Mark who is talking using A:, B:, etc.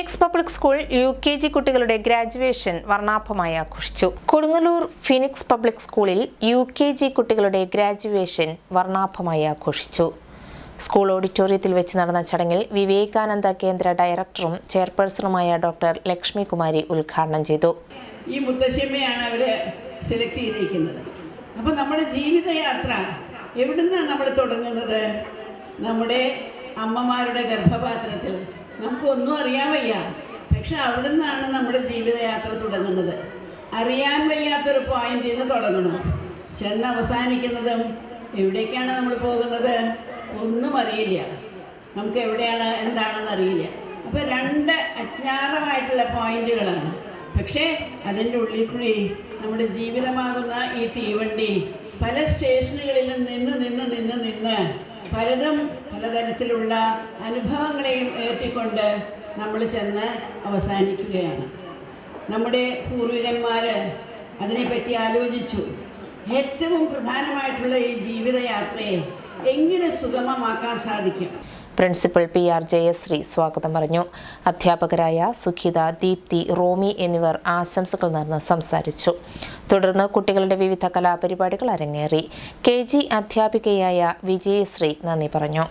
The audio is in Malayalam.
A: Public school U K G കുട്ടികളുടെ ഗ്രാജുവേഷൻ വർണാഭമായി ആഘോഷിച്ചു. കൊടുങ്ങല്ലൂർ ഫിനിക്സ് പബ്ലിക് സ്കൂളിൽ യു കെ ജി കുട്ടികളുടെ ഗ്രാജുവേഷൻ വർണാഭമായി ആഘോഷിച്ചു. സ്കൂൾ ഓഡിറ്റോറിയത്തിൽ വെച്ച് നടന്ന ചടങ്ങിൽ വിവേകാനന്ദ കേന്ദ്ര ഡയറക്ടറും ചെയർപേഴ്സണുമായ ഡോക്ടർ ലക്ഷ്മി കുമാരി ഉദ്ഘാടനം ചെയ്തു.
B: ഈ മുത്തശ്ശിയമ്മയാണ് അവരെ സെലക്ട് ചെയ്തിരിക്കുന്നത്. അപ്പോൾ നമ്മുടെ ജീവിതയാത്ര എവിടുന്നാണ് നമ്മൾ തുടങ്ങുന്നത്? നമ്മുടെ അമ്മമാരുടെ ഗർഭപാത്രത്തിൽ. നമുക്കൊന്നും അറിയാൻ വയ്യ. പക്ഷെ അവിടെ നിന്നാണ് നമ്മുടെ ജീവിതയാത്ര തുടങ്ങുന്നത്. അറിയാൻ വയ്യാത്തൊരു പോയിന്റിൽ നിന്ന് തുടങ്ങണം. ചെന്ന് അവസാനിക്കുന്നതും എവിടേക്കാണ് നമ്മൾ പോകുന്നത് ഒന്നും അറിയില്ല. നമുക്ക് എവിടെയാണ് എന്താണെന്ന് അറിയില്ല. അപ്പോൾ രണ്ട് അജ്ഞാതമായിട്ടുള്ള പോയിന്റുകളാണ്. പക്ഷേ അതിന്റെ ഉള്ളിൽ കൂടി നമ്മുടെ ജീവിതമാകുന്ന ഈ തീവണ്ടി പല സ്റ്റേഷനുകളിലും നിന്ന് നിന്ന് നിന്ന് നിന്ന് പലതും പലതരത്തിലുള്ള അനുഭവങ്ങളെയും ഏറ്റിക്കൊണ്ട് നമ്മൾ ചെന്ന് അവസാനിക്കുകയാണ്. നമ്മുടെ പൂർവികന്മാർ അതിനെപ്പറ്റി ആലോചിച്ചു. ഏറ്റവും പ്രധാനമായിട്ടുള്ള ഈ ജീവിതയാത്രയെ എങ്ങനെ സുഗമമാക്കാൻ സാധിക്കും?
A: പ്രിൻസിപ്പൽ പി ആർ ജയശ്രീ സ്വാഗതം പറഞ്ഞു. അധ്യാപകരായ സുഖിത ദീപ്തി റോമി എന്നിവർ ആശംസകൾ നേർന്ന് സംസാരിച്ചു. തുടർന്ന് കുട്ടികളുടെ വിവിധ കലാപരിപാടികൾ അരങ്ങേറി. കെ ജി അധ്യാപികയായ വിജയശ്രീ നന്ദി പറഞ്ഞു.